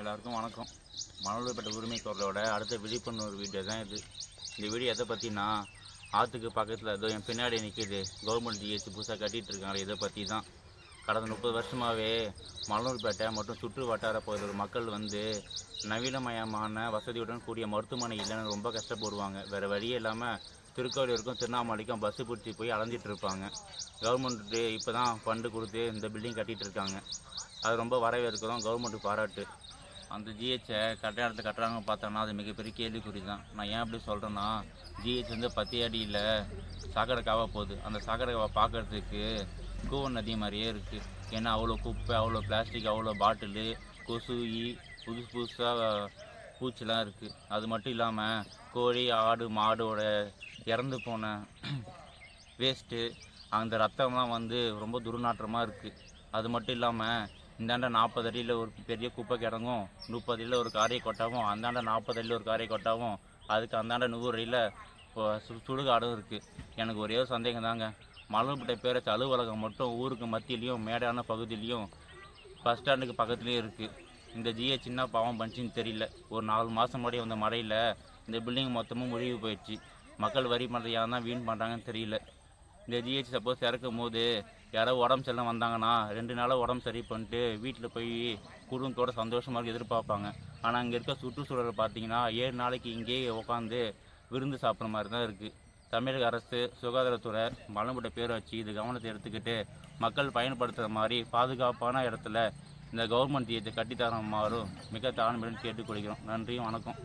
எல்லாருக்கும் வணக்கம். மணலூர்பேட்டை உரிமை குரலோட அடுத்த விழிப்புணர்வு வீடியோ தான் இது. இந்த வீடியோ எதை பற்றினா ஆற்றுக்கு பக்கத்தில் ஏதோ என் பின்னாடி நிற்கிது கவர்மெண்ட் ஜிஹெச் புதுசாக கட்டிகிட்டு இருக்காங்க இதை பற்றி தான். கடந்த முப்பது வருஷமாகவே மணலூர்பேட்டை மற்றும் சுற்று வட்டார பகுதியில் மக்கள் வந்து நவீனமயமான வசதியுடன் கூடிய மருத்துவமனை இல்லைன்னு ரொம்ப கஷ்டப்படுவாங்க. வேறு வழியே இல்லாமல் திருக்கோவிலூருக்கும் திருவண்ணாமலைக்கும் பஸ்ஸு பிடிச்சி போய் அலைஞ்சிட்டு இருப்பாங்க. கவர்மெண்ட்டு இப்போ தான் ஃபண்டு கொடுத்து இந்த பில்டிங் கட்டிகிட்டு இருக்காங்க. அது ரொம்ப வரவேற்கிறோம். கவர்மெண்ட்டுக்கு பாராட்டு. அந்த ஜிஹெச்சை கரெக்டான இடத்துல கட்டுறாங்க பார்த்தோன்னா அது மிகப்பெரிய கேள்விக்குறி தான் நான் ஏன் அப்படி சொல்கிறேன்னா ஜிஹெச் வந்து பத்தி அடியில் சாக்கடை காவா போகுது. அந்த சாக்கடை பார்க்கறதுக்கு கூவன் நதி மாதிரியே இருக்குது ஏன்னா அவ்வளோ குப்பை அவ்வளோ பிளாஸ்டிக் அவ்வளோ பாட்டிலு கொசு ஈ புதுசு புதுசாக பூச்சிலாம் இருக்குது அது மட்டும் இல்லாமல் கோழி ஆடு மாடோட இறந்து போன வேஸ்ட்டு அந்த ரத்தம்லாம் வந்து ரொம்ப துர்நாற்றமாக இருக்குது அது மட்டும் இல்லாமல் இந்தாண்ட நாற்பது அடியில் ஒரு பெரிய குப்பை கிடங்கும் முப்பது அடியில் ஒரு காரை கொட்டாவும் அந்தாண்ட நாற்பது அடியில் ஒரு காரை கொட்டாவும் அதுக்கு அந்தாண்ட நூறு அடியில் இப்போ சு சுடுகாடும் இருக்குது எனக்கு ஒரே ஒரு சந்தேகம் தாங்க. மலர்பட்ட பேரச்சு அலுவலகம் மட்டும் ஊருக்கு மத்தியிலையும் மேடான பகுதியிலையும் பஸ் ஸ்டாண்டுக்கு பக்கத்துலேயும் இருக்குது இந்த ஜிஏ சின்ன பாவம் பண்ணிச்சின்னு தெரியல. ஒரு நாலு மாதம் முன்னாடி வந்த மழையில் இந்த பில்டிங் மொத்தமும் முழுகி போயிடுச்சு. மக்கள் வரி பண்ணுறது யார் தான் வீண் பண்ணுறாங்கன்னு தெரியல. இந்த ஜிஹெச் சப்போஸ் இறக்கும் போது யாரோ உடம்பு சரியில்லை வந்தாங்கன்னா ரெண்டு நாளாக உடம்பு சரி பண்ணிட்டு வீட்டில் போய் குடும்பத்தோட சந்தோஷமாக இருக்க எதிர்பார்ப்பாங்க. ஆனால் அங்கே இருக்க சுற்றுச்சூழலை பார்த்தீங்கன்னா ஏழு நாளைக்கு இங்கேயே உட்காந்து விருந்து சாப்பிட்ற மாதிரி தான் இருக்குது தமிழக அரசு சுகாதாரத்துறை மலம்பட்ட பேர் வச்சு இது கவனத்தை எடுத்துக்கிட்டு மக்கள் பயன்படுத்துகிற மாதிரி பாதுகாப்பான இடத்துல இந்த கவர்மெண்ட் தீயத்தை கட்டித்தர மாறும் மிக தாழ்மையுடன் கேட்டுக்கொள்கிறோம். நன்றி வணக்கம்.